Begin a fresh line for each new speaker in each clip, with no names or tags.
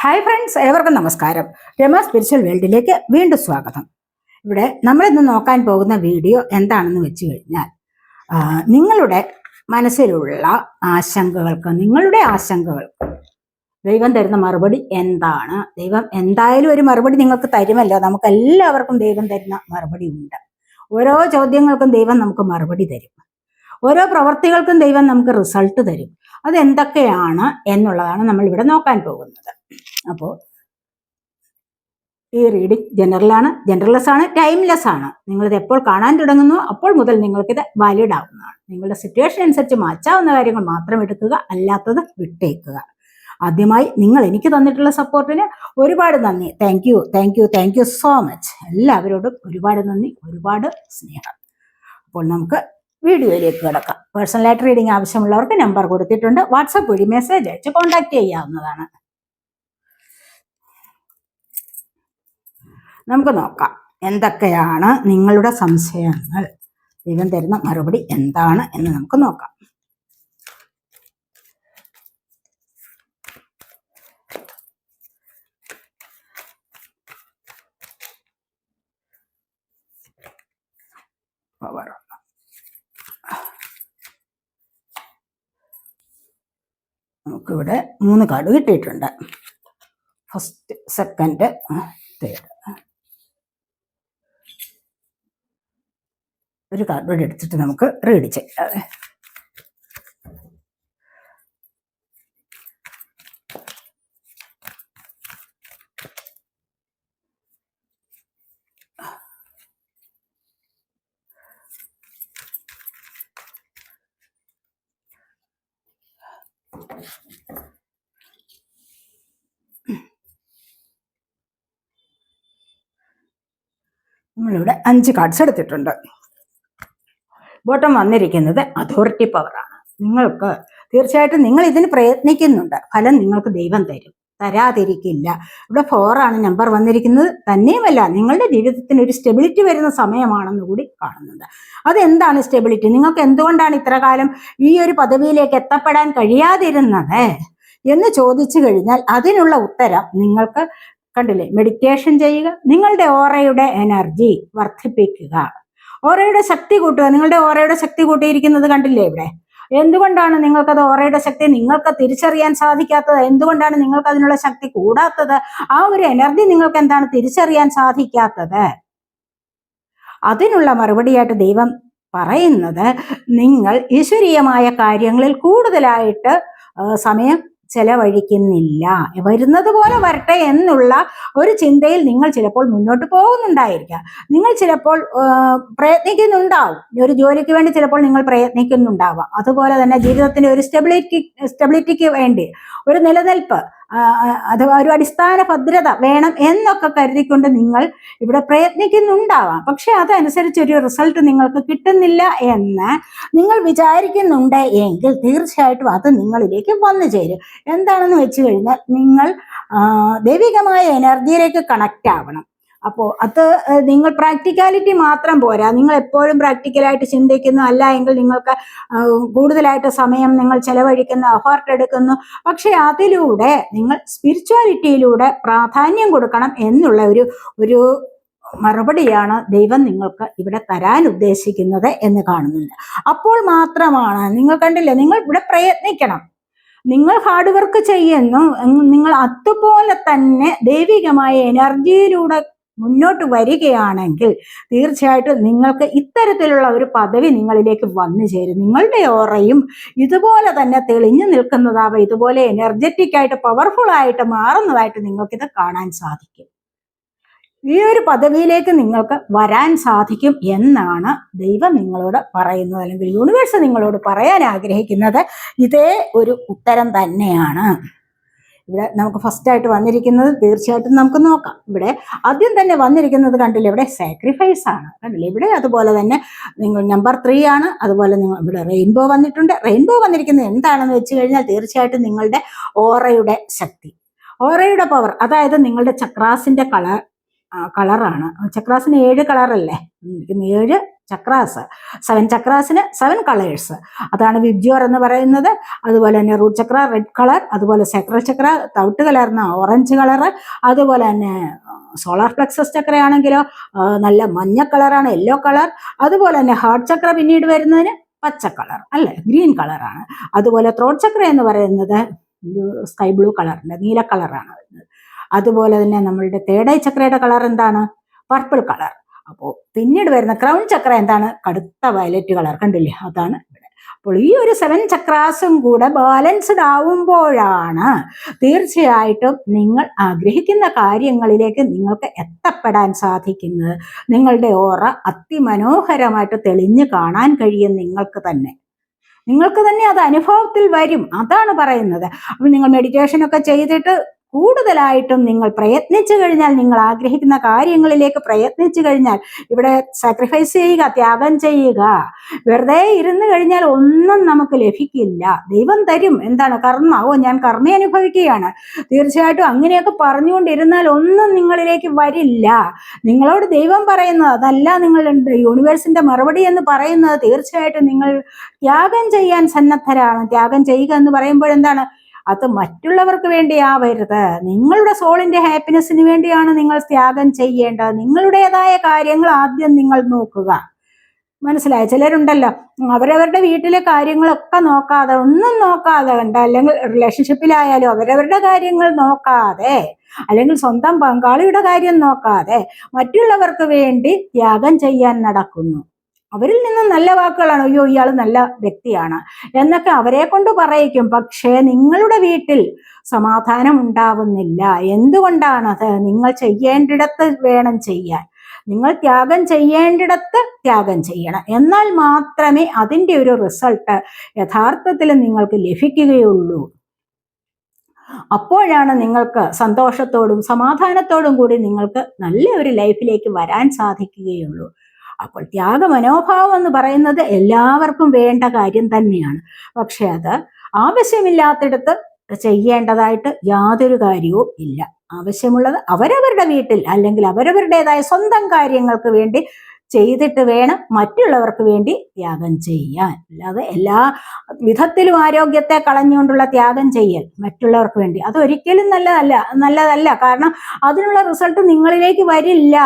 Hi friends ഏവർക്കും നമസ്കാരം. Rama spiritual വേൾഡിലേക്ക് വീണ്ടും സ്വാഗതം. ഇവിടെ നമ്മളിന്ന് നോക്കാൻ പോകുന്ന വീഡിയോ എന്താണെന്ന് വെച്ച് കഴിഞ്ഞാൽ നിങ്ങളുടെ മനസ്സിലുള്ള ആശങ്കകൾക്ക് നിങ്ങളുടെ ആശങ്കകൾക്ക് ദൈവം തരുന്ന മറുപടി എന്താണ്? ദൈവം എന്തായാലും ഒരു മറുപടി നിങ്ങൾക്ക് തരുമല്ലോ? നമുക്ക് എല്ലാവർക്കും ദൈവം തരുന്ന മറുപടി ഉണ്ട്. ഓരോ ചോദ്യങ്ങൾക്കും ദൈവം നമുക്ക് മറുപടി തരും. ഓരോ പ്രവർത്തികൾക്കും ദൈവം നമുക്ക് റിസൾട്ട് തരും. അതെന്തൊക്കെയാണ് എന്നുള്ളതാണ് നമ്മൾ ഇവിടെ നോക്കാൻ പോകുന്നത്. അപ്പോൾ ഈ റീഡിംഗ് ജനറലാണ് ജനറൽലെസ് ആണ് ടൈംലെസ് ആണ്. നിങ്ങളിത് എപ്പോൾ കാണാൻ തുടങ്ങുന്നു അപ്പോൾ മുതൽ നിങ്ങൾക്കിത് വാലിഡ് ആവുന്നതാണ്. നിങ്ങളുടെ സിറ്റുവേഷൻ അനുസരിച്ച് മാറ്റാവുന്ന കാര്യങ്ങൾ മാത്രം എടുക്കുക അല്ലാത്തത് വിട്ടേക്കുക. ആദ്യമായി നിങ്ങൾ എനിക്ക് തന്നിട്ടുള്ള സപ്പോർട്ടിന് ഒരുപാട് നന്ദി. Thank you thank you thank you so much എല്ലാവരോടും ഒരുപാട് നന്ദി ഒരുപാട് സ്നേഹം. അപ്പോൾ നമുക്ക് വീഡിയോയിലേക്ക് കിടക്കാം. പേഴ്സണലായിട്ട് റീഡിംഗ് ആവശ്യമുള്ളവർക്ക് നമ്പർ കൊടുത്തിട്ടുണ്ട്. വാട്സപ്പ് വഴി മെസ്സേജ് അയച്ച് കോൺടാക്ട് ചെയ്യാവുന്നതാണ്. നമുക്ക് നോക്കാം. എന്തൊക്കെയാണ് നിങ്ങളുടെ സംശയങ്ങൾ? ദൈവം തരുന്ന മറുപടി എന്താണ് എന്ന് നമുക്ക് നോക്കാം. നമുക്കിവിടെ മൂന്ന് കാർഡ് കിട്ടിയിട്ടുണ്ട്. ഫസ്റ്റ് സെക്കൻഡ് തേർഡ് ഒരു കാർഡ് കൂടി എടുത്തിട്ട് നമുക്ക് റീഡ് ചെയ്യാം. നമ്മളിവിടെ അഞ്ച് കാർഡ്സ് എടുത്തിട്ടുണ്ട്. ബോട്ടം വന്നിരിക്കുന്നത് അതോറിറ്റി പവറാണ്. നിങ്ങൾക്ക് തീർച്ചയായിട്ടും നിങ്ങൾ ഇതിന് പ്രയത്നിക്കുന്നുണ്ട്. ഫലം നിങ്ങൾക്ക് ദൈവം തരും. തരാതിരിക്കില്ല. ഇവിടെ ഫോറാണ് നമ്പർ വന്നിരിക്കുന്നത്. തന്നെയുമല്ല നിങ്ങളുടെ ജീവിതത്തിന് ഒരു സ്റ്റെബിലിറ്റി വരുന്ന സമയമാണെന്ന് കൂടി കാണുന്നുണ്ട്. അതെന്താണ് സ്റ്റെബിലിറ്റി നിങ്ങൾക്ക് എന്തുകൊണ്ടാണ് ഇത്ര കാലം ഈ ഒരു പദവിയിലേക്ക് എത്തപ്പെടാൻ കഴിയാതിരുന്നത്? എന്ന് ചോദിച്ചു കഴിഞ്ഞാൽ അതിനുള്ള ഉത്തരം നിങ്ങൾക്ക് കണ്ടില്ലേ? മെഡിറ്റേഷൻ ചെയ്യുക നിങ്ങളുടെ ഓറയുടെ എനർജി വർദ്ധിപ്പിക്കുക. ഓറയുടെ ശക്തി കൂട്ടുക. നിങ്ങളുടെ ഓറയുടെ ശക്തി കൂട്ടിയിരിക്കുന്നത് കണ്ടില്ലേ ഇവിടെ? എന്തുകൊണ്ടാണ് നിങ്ങൾക്കത് ഓറയുടെ ശക്തി നിങ്ങൾക്ക് തിരിച്ചറിയാൻ സാധിക്കാത്തത്? എന്തുകൊണ്ടാണ് നിങ്ങൾക്ക് അതിനുള്ള ശക്തി കൂടാത്തത്? ആ ഒരു എനർജി നിങ്ങൾക്ക് എന്താണ് തിരിച്ചറിയാൻ സാധിക്കാത്തത്? അതിനുള്ള മറുപടിയായിട്ട് ദൈവം പറയുന്നത് നിങ്ങൾ ഈശ്വരീയമായ കാര്യങ്ങളിൽ കൂടുതലായിട്ട് സമയം ചെലവഴിക്കുന്നില്ല. വരുന്നത് പോലെ വരട്ടെ എന്നുള്ള ഒരു ചിന്തയിൽ നിങ്ങൾ ചിലപ്പോൾ മുന്നോട്ട് പോകുന്നുണ്ടായിരിക്കാം. നിങ്ങൾ ചിലപ്പോൾ പ്രയത്നിക്കുന്നുണ്ടാവും. ഒരു ജോലിക്ക് വേണ്ടി ചിലപ്പോൾ നിങ്ങൾ പ്രയത്നിക്കുന്നുണ്ടാവാം. അതുപോലെ തന്നെ ജീവിതത്തിന്റെ ഒരു സ്റ്റെബിലിറ്റി സ്റ്റെബിലിറ്റിക്ക് വേണ്ടി. ഒരു നിലനിൽപ്പ്. അഥവാ ഒരു അടിസ്ഥാന ഭദ്രത വേണം എന്നൊക്കെ കരുതിക്കൊണ്ട് നിങ്ങൾ ഇവിടെ പ്രയത്നിക്കുന്നുണ്ടാവാം. പക്ഷെ അതനുസരിച്ച് ഒരു റിസൾട്ട് നിങ്ങൾക്ക് കിട്ടുന്നില്ല എന്ന് നിങ്ങൾ വിചാരിക്കുന്നുണ്ട് എങ്കിൽ തീർച്ചയായിട്ടും അത് നിങ്ങളിലേക്ക് വന്നു ചേരും. എന്താണെന്ന് വെച്ച് കഴിഞ്ഞാൽ നിങ്ങൾ ദൈവികമായ എനർജിയിലേക്ക് കണക്റ്റ് ആവണം. അപ്പോൾ അത് നിങ്ങൾ പ്രാക്ടിക്കാലിറ്റി മാത്രം പോരാ. നിങ്ങൾ എപ്പോഴും പ്രാക്ടിക്കലായിട്ട് ചിന്തിക്കുന്നു. അല്ല എങ്കിൽ നിങ്ങൾക്ക് കൂടുതലായിട്ട് സമയം നിങ്ങൾ ചെലവഴിക്കുന്നു എഫേർട്ട് എടുക്കുന്നു. പക്ഷെ അതിലൂടെ നിങ്ങൾ സ്പിരിച്വാലിറ്റിയിലൂടെ പ്രാധാന്യം കൊടുക്കണം എന്നുള്ള ഒരു ഒരു മറുപടിയാണ് ദൈവം നിങ്ങൾക്ക് ഇവിടെ തരാൻ ഉദ്ദേശിക്കുന്നത് എന്ന് കാണുന്നുണ്ട്. അപ്പോൾ മാത്രമാണ് നിങ്ങൾ കണ്ടില്ലേ നിങ്ങൾ ഇവിടെ പ്രയത്നിക്കണം. നിങ്ങൾ ഹാർഡ് വർക്ക് ചെയ്യുന്നു. നിങ്ങൾ അതുപോലെ തന്നെ ദൈവികമായ എനർജിയിലൂടെ മുന്നോട്ട് വരികയാണെങ്കിൽ തീർച്ചയായിട്ടും നിങ്ങൾക്ക് ഇത്തരത്തിലുള്ള ഒരു പദവി നിങ്ങളിലേക്ക് വന്നു ചേരും. നിങ്ങളുടെ ഓറയും ഇതുപോലെ തന്നെ തെളിഞ്ഞു നിൽക്കുന്നതാവുക ഇതുപോലെ എനർജറ്റിക് ആയിട്ട് പവർഫുൾ ആയിട്ട് മാറുന്നതായിട്ട് നിങ്ങൾക്കിത് കാണാൻ സാധിക്കും. ഈ ഒരു പദവിയിലേക്ക് നിങ്ങൾക്ക് വരാൻ സാധിക്കും എന്നാണ് ദൈവം നിങ്ങളോട് പറയുന്നത്. അല്ലെങ്കിൽ യൂണിവേഴ്സ് നിങ്ങളോട് പറയാൻ ആഗ്രഹിക്കുന്നത്. ഇതേ ഒരു ഉത്തരം തന്നെയാണ്. ഇവിടെ നമുക്ക് ഫസ്റ്റ് ആയിട്ട് വന്നിരിക്കുന്നത് തീർച്ചയായിട്ടും നമുക്ക് നോക്കാം. ഇവിടെ ആദ്യം തന്നെ വന്നിരിക്കുന്നത് കണ്ടില്ല ഇവിടെ സാക്രിഫൈസ് ആണ്. കണ്ടില്ലേ? ഇവിടെ അതുപോലെ തന്നെ നിങ്ങൾ നമ്പർ ത്രീ ആണ്. അതുപോലെ നിങ്ങൾ ഇവിടെ റെയിൻബോ വന്നിട്ടുണ്ട്. റെയിൻബോ വന്നിരിക്കുന്നത് എന്താണെന്ന് വെച്ച് കഴിഞ്ഞാൽ തീർച്ചയായിട്ടും നിങ്ങളുടെ ഓറയുടെ ശക്തി. ഓറയുടെ പവർ അതായത് നിങ്ങളുടെ ചക്രാസിന്റെ കളർ കളറാണ് ചക്രാസിന് ഏഴ് കളറല്ലേ ഏഴ് ചക്രാസ്. സെവൻ ചക്രാസിന് സെവൻ കളേഴ്സ് അതാണ് വിബ്ജോർ എന്ന് പറയുന്നത്. അതുപോലെ തന്നെ റൂട്ട് ചക്ര റെഡ് കളർ അതുപോലെ സെക്രൽ ചക്ര തവിട്ട് കലർന്ന ഓറഞ്ച് കളർ അതുപോലെ തന്നെ സോളാർ പ്ലക്സസ് ചക്രയാണെങ്കിലോ നല്ല മഞ്ഞ കളറാണ് യെല്ലോ കളർ അതുപോലെ തന്നെ ഹാർട്ട് ചക്ര പിന്നീട് വരുന്നതിന് പച്ച കളർ അല്ലെ? ഗ്രീൻ കളറാണ് അതുപോലെ ത്രോട്ട് ചക്ര എന്ന് പറയുന്നത് സ്കൈ ബ്ലൂ കളറിന്റെ നീല കളറാണ് വരുന്നത്. അതുപോലെ തന്നെ നമ്മളുടെ ഐ ചക്രയുടെ കളർ എന്താണ്? പർപ്പിൾ കളർ അപ്പോൾ പിന്നീട് വരുന്ന ക്രൗൺ ചക്ര എന്താണ്? കടുത്ത വയലറ്റ് കളർ കണ്ടില്ലേ? അതാണ് ഇവിടെ. അപ്പോൾ ഈ ഒരു സെവൻ ചക്രാസും കൂടെ ബാലൻസ്ഡ് ആവുമ്പോഴാണ് തീർച്ചയായിട്ടും നിങ്ങൾ ആഗ്രഹിക്കുന്ന കാര്യങ്ങളിലേക്ക് നിങ്ങൾക്ക് എത്തപ്പെടാൻ സാധിക്കുന്നത്. നിങ്ങളുടെ ഓറ അതിമനോഹരമായിട്ട് തെളിഞ്ഞു കാണാൻ കഴിയും നിങ്ങൾക്ക് തന്നെ. നിങ്ങൾക്ക് തന്നെ അത് അനുഭവത്തിൽ വരും. അതാണ് പറയുന്നത്. അപ്പം നിങ്ങൾ മെഡിറ്റേഷൻ ഒക്കെ ചെയ്തിട്ട് കൂടുതലായിട്ടും നിങ്ങൾ പ്രയത്നിച്ചു കഴിഞ്ഞാൽ നിങ്ങൾ ആഗ്രഹിക്കുന്ന കാര്യങ്ങളിലേക്ക് പ്രയത്നിച്ചു കഴിഞ്ഞാൽ ഇവിടെ സാക്രിഫൈസ് ചെയ്യുക ത്യാഗം ചെയ്യുക വെറുതെ ഇരുന്ന് കഴിഞ്ഞാൽ ഒന്നും നമുക്ക് ലഭിക്കില്ല. ദൈവം തരും. എന്താണ്? കർമ്മ. ഓ ഞാൻ കർമ്മ അനുഭവിക്കുകയാണ്. തീർച്ചയായിട്ടും അങ്ങനെയൊക്കെ പറഞ്ഞുകൊണ്ടിരുന്നാൽ ഒന്നും നിങ്ങളിലേക്ക് വരില്ല. നിങ്ങളോട് ദൈവം പറയുന്നത് അതല്ല നിങ്ങളുടെ യൂണിവേഴ്സിന്റെ മറുപടി എന്ന് പറയുന്നത്. തീർച്ചയായിട്ടും നിങ്ങൾ ത്യാഗം ചെയ്യാൻ സന്നദ്ധരാണ്. ത്യാഗം ചെയ്യുക എന്ന് പറയുമ്പോൾ എന്താണ്? അത് മറ്റുള്ളവർക്ക് വേണ്ടിയാവരുത്. നിങ്ങളുടെ സോളിന്റെ ഹാപ്പിനെസ്സിന് വേണ്ടിയാണ് നിങ്ങൾ ത്യാഗം ചെയ്യേണ്ടത്. നിങ്ങളുടേതായ കാര്യങ്ങൾ ആദ്യം നിങ്ങൾ നോക്കുക. മനസ്സിലായി? ചിലരുണ്ടല്ലോ അവരവരുടെ വീട്ടിലെ കാര്യങ്ങളൊക്കെ നോക്കാതെ ഒന്നും നോക്കാതെ കണ്ട അല്ലെങ്കിൽ റിലേഷൻഷിപ്പിലായാലും അവരവരുടെ കാര്യങ്ങൾ നോക്കാതെ അല്ലെങ്കിൽ സ്വന്തം പങ്കാളിയുടെ കാര്യം നോക്കാതെ മറ്റുള്ളവർക്ക് വേണ്ടി ത്യാഗം ചെയ്യാൻ നടക്കുന്നു. അവരിൽ നിന്ന് നല്ല വാക്കുകളാണ്. അയ്യോ ഇയാൾ നല്ല വ്യക്തിയാണ് എന്നൊക്കെ അവരെ കൊണ്ട് പറയിക്കും. പക്ഷേ നിങ്ങളുടെ വീട്ടിൽ സമാധാനം ഉണ്ടാവുന്നില്ല. എന്തുകൊണ്ടാണ് നിങ്ങൾ ചെയ്യേണ്ടിടത്ത് വേണം ചെയ്യാൻ. നിങ്ങൾ ത്യാഗം ചെയ്യേണ്ടിടത്ത് ത്യാഗം ചെയ്യണം. എന്നാൽ മാത്രമേ അതിന്റെ ഒരു റിസൾട്ട് യഥാർത്ഥത്തിൽ നിങ്ങൾക്ക് ലഭിക്കുകയുള്ളൂ. അപ്പോഴാണ് നിങ്ങൾക്ക് സന്തോഷത്തോടും സമാധാനത്തോടും കൂടി നിങ്ങൾക്ക് നല്ല ഒരു ലൈഫിലേക്ക് വരാൻ സാധിക്കുകയുള്ളൂ. അപ്പോൾ ത്യാഗ മനോഭാവം എന്ന് പറയുന്നത് എല്ലാവർക്കും വേണ്ട കാര്യം തന്നെയാണ്. പക്ഷെ അത് ആവശ്യമില്ലാത്തിടത്ത് ചെയ്യേണ്ടതായിട്ട് യാതൊരു കാര്യവും ഇല്ല. ആവശ്യമുള്ളത് അവരവരുടെ വീട്ടിൽ അല്ലെങ്കിൽ അവരവരുടേതായ സ്വന്തം കാര്യങ്ങൾക്ക് വേണ്ടി ചെയ്തിട്ട് വേണം മറ്റുള്ളവർക്ക് വേണ്ടി ത്യാഗം ചെയ്യാൻ. അല്ലാതെ എല്ലാ വിധത്തിലും ആരോഗ്യത്തെ കളഞ്ഞുകൊണ്ടുള്ള ത്യാഗം ചെയ്യൽ മറ്റുള്ളവർക്ക് വേണ്ടി. അതൊരിക്കലും നല്ലതല്ല നല്ലതല്ല. കാരണം അതിനുള്ള റിസൾട്ട് നിങ്ങളിലേക്ക് വരില്ല.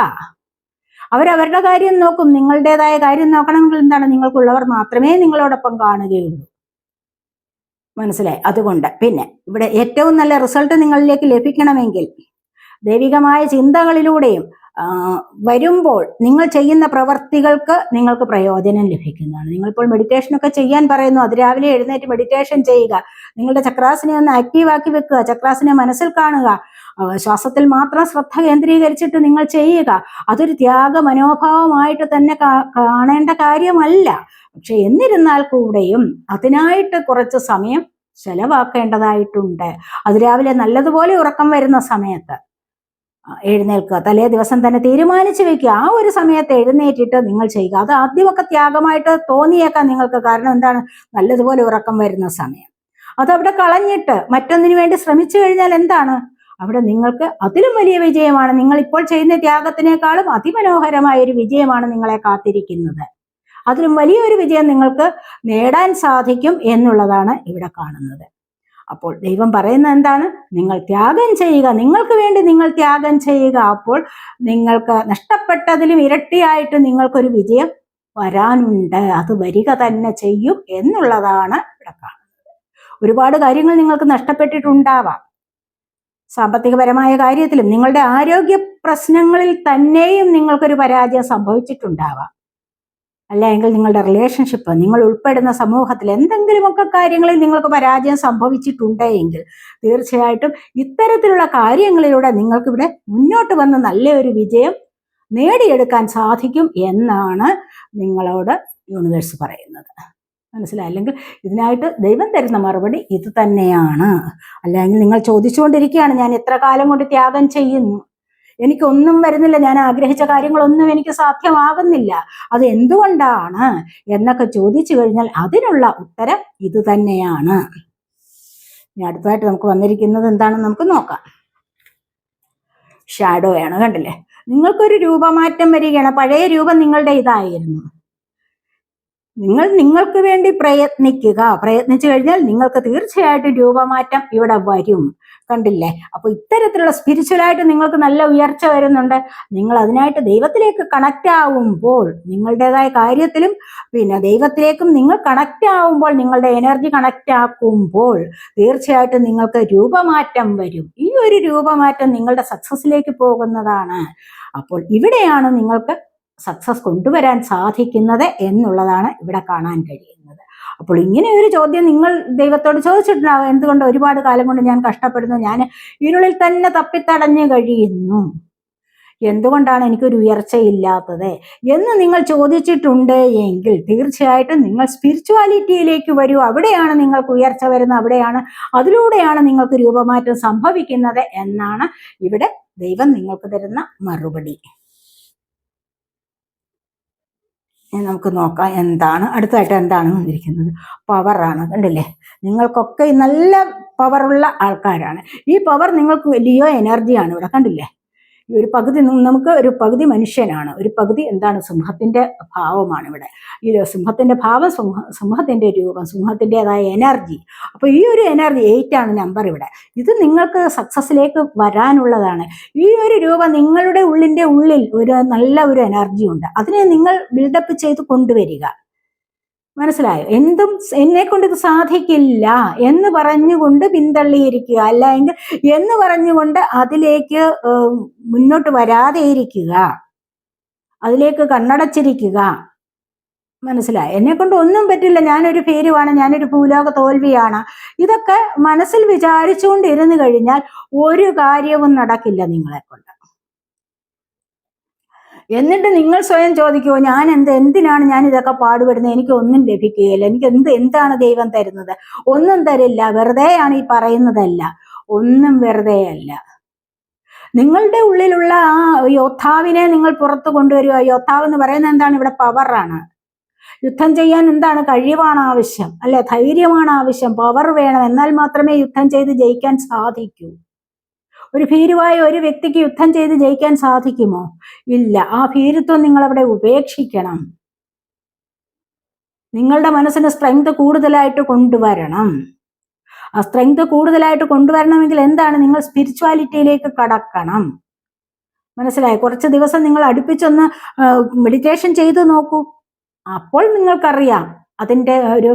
അവരവരുടെ കാര്യം നോക്കും. നിങ്ങളുടേതായ കാര്യം നോക്കണമെങ്കിൽ എന്താണ്? നിങ്ങൾക്കുള്ളവർ മാത്രമേ നിങ്ങളോടൊപ്പം കാണുകയുള്ളൂ. മനസ്സിലായി? അതുകൊണ്ട് പിന്നെ ഇവിടെ ഏറ്റവും നല്ല റിസൾട്ട് നിങ്ങളിലേക്ക് ലഭിക്കണമെങ്കിൽ ദൈവികമായ ചിന്തകളിലൂടെയും വരുമ്പോൾ നിങ്ങൾ ചെയ്യുന്ന പ്രവർത്തികൾക്ക് നിങ്ങൾക്ക് പ്രയോജനം ലഭിക്കുന്നതാണ്. നിങ്ങളിപ്പോൾ മെഡിറ്റേഷൻ ഒക്കെ ചെയ്യാൻ പറയുന്നു. അതിരാവിലെ എഴുന്നേറ്റ് മെഡിറ്റേഷൻ ചെയ്യുക. നിങ്ങളുടെ ചക്രാസിനെ ഒന്ന് ആക്റ്റീവ് ആക്കി വെക്കുക. ചക്രാസിനെ മനസ്സിൽ കാണുക. ശ്വാസത്തിൽ മാത്രം ശ്രദ്ധ കേന്ദ്രീകരിച്ചിട്ട് നിങ്ങൾ ചെയ്യുക. അതൊരു ത്യാഗ മനോഭാവമായിട്ട് തന്നെ കാണേണ്ട കാര്യമല്ല. പക്ഷെ എന്നിരുന്നാൽ കൂടെയും അതിനായിട്ട് കുറച്ച് സമയം ചെലവാക്കേണ്ടതായിട്ടുണ്ട്. അത് രാവിലെ നല്ലതുപോലെ ഉറക്കം വരുന്ന സമയത്ത് എഴുന്നേൽക്കുക. തലേ ദിവസം തന്നെ തീരുമാനിച്ചു വെക്കുക. ആ ഒരു സമയത്ത് എഴുന്നേറ്റിട്ട് നിങ്ങൾ ചെയ്യുക. അത് ആദ്യമൊക്കെ ത്യാഗമായിട്ട് തോന്നിയേക്കാം നിങ്ങൾക്ക്. കാരണം എന്താണ്? നല്ലതുപോലെ ഉറക്കം വരുന്ന സമയം. അതവിടെ കളഞ്ഞിട്ട് മറ്റൊന്നിനു വേണ്ടി ശ്രമിച്ചു കഴിഞ്ഞാൽ എന്താണ്? അവിടെ നിങ്ങൾക്ക് അതിലും വലിയ വിജയമാണ്. നിങ്ങൾ ഇപ്പോൾ ചെയ്യുന്ന ത്യാഗത്തിനേക്കാളും അതിമനോഹരമായ ഒരു വിജയമാണ് നിങ്ങളെ കാത്തിരിക്കുന്നത്. അതിലും വലിയൊരു വിജയം നിങ്ങൾക്ക് നേടാൻ സാധിക്കും എന്നുള്ളതാണ് ഇവിടെ കാണുന്നത്. അപ്പോൾ ദൈവം പറയുന്ന എന്താണ്? നിങ്ങൾ ത്യാഗം ചെയ്യുക. നിങ്ങൾക്ക് വേണ്ടി നിങ്ങൾ ത്യാഗം ചെയ്യുക. അപ്പോൾ നിങ്ങൾക്ക് നഷ്ടപ്പെട്ടതിലും ഇരട്ടിയായിട്ട് നിങ്ങൾക്കൊരു വിജയം വരാനുണ്ട്. അത് വരിക തന്നെ ചെയ്യും എന്നുള്ളതാണ് ഇവിടെ കാണുന്നത്. ഒരുപാട് കാര്യങ്ങൾ നിങ്ങൾക്ക് നഷ്ടപ്പെട്ടിട്ടുണ്ടാവാം. സാമ്പത്തികപരമായ കാര്യത്തിലും നിങ്ങളുടെ ആരോഗ്യ പ്രശ്നങ്ങളിൽ തന്നെയും നിങ്ങൾക്കൊരു പരാജയം സംഭവിച്ചിട്ടുണ്ടാവാം. അല്ലെങ്കിൽ നിങ്ങളുടെ റിലേഷൻഷിപ്പ് നിങ്ങൾ ഉൾപ്പെടുന്ന സമൂഹത്തിൽ എന്തെങ്കിലുമൊക്കെ കാര്യങ്ങളിൽ നിങ്ങൾക്ക് പരാജയം സംഭവിച്ചിട്ടുണ്ടെങ്കിൽ തീർച്ചയായിട്ടും ഇത്തരത്തിലുള്ള കാര്യങ്ങളിലൂടെ നിങ്ങൾക്കിവിടെ മുന്നോട്ട് വന്ന് നല്ലൊരു വിജയം നേടിയെടുക്കാൻ സാധിക്കും എന്നാണ് നിങ്ങളോട് യൂണിവേഴ്സ് പറയുന്നത്. മനസ്സിലായി? അല്ലെങ്കിൽ ഇതിനായിട്ട് ദൈവം തരുന്ന മറുപടി ഇത് തന്നെയാണ്. അല്ലെങ്കിൽ നിങ്ങൾ ചോദിച്ചുകൊണ്ടിരിക്കുകയാണ് ഞാൻ എത്ര കാലം കൊണ്ട് ത്യാഗം ചെയ്യുന്നു? എനിക്കൊന്നും വരുന്നില്ല. ഞാൻ ആഗ്രഹിച്ച കാര്യങ്ങളൊന്നും എനിക്ക് സാധ്യമാകുന്നില്ല. അത് എന്തുകൊണ്ടാണ്? എന്നൊക്കെ ചോദിച്ചു കഴിഞ്ഞാൽ അതിനുള്ള ഉത്തരം ഇത് തന്നെയാണ്. ഇനി അടുത്തതായിട്ട് നമുക്ക് വന്നിരിക്കുന്നത് എന്താണെന്ന് നമുക്ക് നോക്കാം. ഷാഡോയാണ് കണ്ടില്ലേ? നിങ്ങൾക്കൊരു രൂപമാറ്റം വരികയാണ്. പഴയ രൂപം നിങ്ങളുടെ ഇതായിരുന്നു. നിങ്ങൾ നിങ്ങൾക്ക് വേണ്ടി പ്രയത്നിക്കുക. പ്രയത്നിച്ചു കഴിഞ്ഞാൽ നിങ്ങൾക്ക് തീർച്ചയായിട്ടും രൂപമാറ്റം ഇവിടെ വരും. കണ്ടില്ലേ? അപ്പൊ ഇത്തരത്തിലുള്ള സ്പിരിച്വലായിട്ട് നിങ്ങൾക്ക് നല്ല ഉയർച്ച വരുന്നുണ്ട്. നിങ്ങൾ അതിനായിട്ട് ദൈവത്തിലേക്ക് കണക്റ്റ് ആവുമ്പോൾ നിങ്ങളുടേതായ കാര്യത്തിലും പിന്നെ ദൈവത്തിലേക്കും നിങ്ങൾ കണക്റ്റ് ആവുമ്പോൾ നിങ്ങളുടെ എനർജി കണക്റ്റ് ആക്കുമ്പോൾ തീർച്ചയായിട്ടും നിങ്ങൾക്ക് രൂപമാറ്റം വരും. ഈ ഒരു രൂപമാറ്റം നിങ്ങളുടെ സക്സസിലേക്ക് പോകുന്നതാണ്. അപ്പോൾ ഇവിടെയാണ് നിങ്ങൾക്ക് സക്സസ് കൊണ്ടുവരാൻ സാധിക്കുന്നത് എന്നുള്ളതാണ് ഇവിടെ കാണാൻ കഴിയുന്നത്. അപ്പോൾ ഇങ്ങനെ ഒരു ചോദ്യം നിങ്ങൾ ദൈവത്തോട് ചോദിച്ചിട്ടുണ്ടാവും. എന്തുകൊണ്ട് ഒരുപാട് കാലം കൊണ്ട് ഞാൻ കഷ്ടപ്പെടുന്നു ഞാൻ ഇരുളിൽ തന്നെ തപ്പിത്തടഞ്ഞു കഴിയുന്നു. എന്തുകൊണ്ടാണ് എനിക്കൊരു ഉയർച്ചയില്ലാത്തത്? എന്ന് നിങ്ങൾ ചോദിച്ചിട്ടുണ്ട് എങ്കിൽ തീർച്ചയായിട്ടും നിങ്ങൾ സ്പിരിച്വാലിറ്റിയിലേക്ക് വരൂ. അവിടെയാണ് നിങ്ങൾക്ക് ഉയർച്ച വരുന്നത്. അവിടെയാണ് അതിലൂടെയാണ് നിങ്ങൾക്ക് രൂപമാറ്റം സംഭവിക്കുന്നത് എന്നാണ് ഇവിടെ ദൈവം നിങ്ങൾക്ക് തരുന്ന മറുപടി ഇനി നമുക്ക് നോക്കാം എന്താണ് അടുത്തായിട്ട് എന്താണ് വന്നിരിക്കുന്നത്? പവറാണ് കണ്ടില്ലേ? നിങ്ങൾക്കൊക്കെ നല്ല പവറുള്ള ആൾക്കാരാണ്. ഈ പവർ നിങ്ങൾക്ക് ലിയോ എനർജിയാണ് ഇവിടെ കണ്ടില്ലേ? ഈ ഒരു പകുതി നമുക്ക് ഒരു പകുതി മനുഷ്യനാണ്. ഒരു പകുതി എന്താണ്? സിംഹത്തിന്റെ ഭാവമാണ് ഇവിടെ. ഈ സിംഹത്തിന്റെ ഭാവം സിംഹ സിംഹത്തിന്റെ രൂപം സിംഹത്തിന്റെതായ എനർജി. അപ്പൊ ഈ ഒരു എനർജി എയ്റ്റ് ആണ് നമ്പർ ഇവിടെ. ഇത് നിങ്ങൾക്ക് സക്സസിലേക്ക് വരാനുള്ളതാണ്. ഈ ഒരു രൂപം നിങ്ങളുടെ ഉള്ളിന്റെ ഉള്ളിൽ ഒരു നല്ല ഒരു എനർജി ഉണ്ട്. അതിനെ നിങ്ങൾ ബിൽഡപ്പ് ചെയ്ത് കൊണ്ടുവരിക. മനസ്സിലായോ? എന്തും എന്നെ കൊണ്ട് ഇത് സാധിക്കില്ല എന്ന് പറഞ്ഞുകൊണ്ട് പിന്തള്ളിയിരിക്കുക. അല്ലെങ്കിൽ എന്ന് പറഞ്ഞുകൊണ്ട് അതിലേക്ക് മുന്നോട്ട് വരാതെ ഇരിക്കുക. അതിലേക്ക് കണ്ണടച്ചിരിക്കുക. മനസ്സിലായി? എന്നെ കൊണ്ട് ഒന്നും പറ്റില്ല. ഞാനൊരു പേരുവാണ് ഞാനൊരു ഭൂലോക തോൽവിയാണ്. ഇതൊക്കെ മനസ്സിൽ വിചാരിച്ചുകൊണ്ട് ഇരുന്ന് കഴിഞ്ഞാൽ ഒരു കാര്യവും നടക്കില്ല നിങ്ങളെ കൊണ്ട്. എന്നിട്ട് നിങ്ങൾ സ്വയം ചോദിക്കുമോ ഞാൻ എന്ത് എന്തിനാണ് ഞാൻ ഇതൊക്കെ പാടുപെടുന്നത്? എനിക്ക് ഒന്നും ലഭിക്കുകയില്ല. എനിക്ക് എന്ത് എന്താണ് ദൈവം തരുന്നത്? ഒന്നും തരില്ല. വെറുതെയാണ് ഈ പറയുന്നതല്ല. ഒന്നും വെറുതെയല്ല നിങ്ങളുടെ ഉള്ളിലുള്ള ആ യോദ്ധാവിനെ നിങ്ങൾ പുറത്ത് കൊണ്ടുവരിക. യോദ്ധാവ് എന്ന് പറയുന്നത് എന്താണ്? ഇവിടെ പവറാണ് യുദ്ധം ചെയ്യാൻ എന്താണ്? കഴിവാണ് ആവശ്യം. അല്ലെ? ധൈര്യമാണ് ആവശ്യം. പവർ വേണം. എന്നാൽ മാത്രമേ യുദ്ധം ചെയ്ത് ജയിക്കാൻ സാധിക്കൂ. ഒരു ഭീരുവായ ഒരു വ്യക്തിക്ക് യുദ്ധം ചെയ്ത് ജയിക്കാൻ സാധിക്കുമോ? ഇല്ല. ആ ഭീരുത്വം നിങ്ങൾ അവിടെ ഉപേക്ഷിക്കണം. നിങ്ങളുടെ മനസ്സിന് സ്ട്രെങ്ത് കൂടുതലായിട്ട് കൊണ്ടുവരണം. ആ സ്ട്രെങ്ത് കൂടുതലായിട്ട് കൊണ്ടുവരണമെങ്കിൽ എന്താണ്? നിങ്ങൾ സ്പിരിച്വാലിറ്റിയിലേക്ക് കടക്കണം. മനസ്സിലായി? കുറച്ച് ദിവസം നിങ്ങൾ അടുപ്പിച്ചൊന്ന് മെഡിറ്റേഷൻ ചെയ്തു നോക്കൂ. അപ്പോൾ നിങ്ങൾക്കറിയാം. അതിന്റെ ഒരു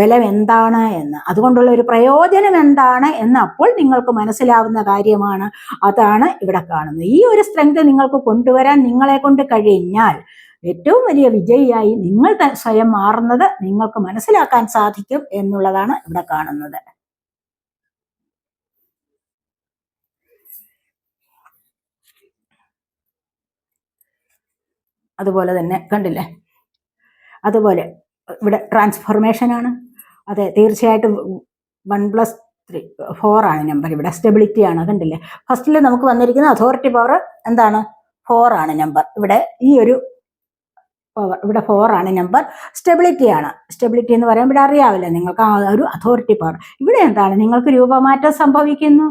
ബലം എന്താണ് എന്ന്. അതുകൊണ്ടുള്ള ഒരു പ്രയോജനം എന്താണ് എന്ന് അപ്പോൾ നിങ്ങൾക്ക് മനസ്സിലാവുന്ന കാര്യമാണ് അതാണ് ഇവിടെ കാണുന്നത്. ഈ ഒരു സ്ട്രെങ്ത് നിങ്ങൾക്ക് കൊണ്ടുവരാൻ നിങ്ങളെ കൊണ്ട് കഴിഞ്ഞാൽ ഏറ്റവും വലിയ വിജയിയായി നിങ്ങൾ സ്വയം മാറുന്നത് നിങ്ങൾക്ക് മനസ്സിലാക്കാൻ സാധിക്കും എന്നുള്ളതാണ് ഇവിടെ കാണുന്നത്. അതുപോലെ തന്നെ കണ്ടില്ലേ? അതുപോലെ ഇവിടെ ട്രാൻസ്ഫോർമേഷൻ ആണ് അതെ തീർച്ചയായിട്ടും വൺ പ്ലസ് ത്രീ ഫോർ ആണ് നമ്പർ ഇവിടെ. സ്റ്റെബിലിറ്റി ആണ് കണ്ടില്ലേ? ഫസ്റ്റിൽ നമുക്ക് വന്നിരിക്കുന്ന അതോറിറ്റി പവർ എന്താണ്? ഫോർ ആണ് നമ്പർ. ഇവിടെ ഈ ഒരു പവർ ഇവിടെ ഫോർ ആണ് നമ്പർ. സ്റ്റെബിലിറ്റി ആണ്. സ്റ്റെബിലിറ്റി എന്ന് പറയുമ്പോൾ ഇവിടെ അറിയാവില്ല നിങ്ങൾക്ക് ആ ഒരു അതോറിറ്റി പവർ. ഇവിടെ എന്താണ്? നിങ്ങൾക്ക് രൂപമാറ്റം സംഭവിക്കുന്നു.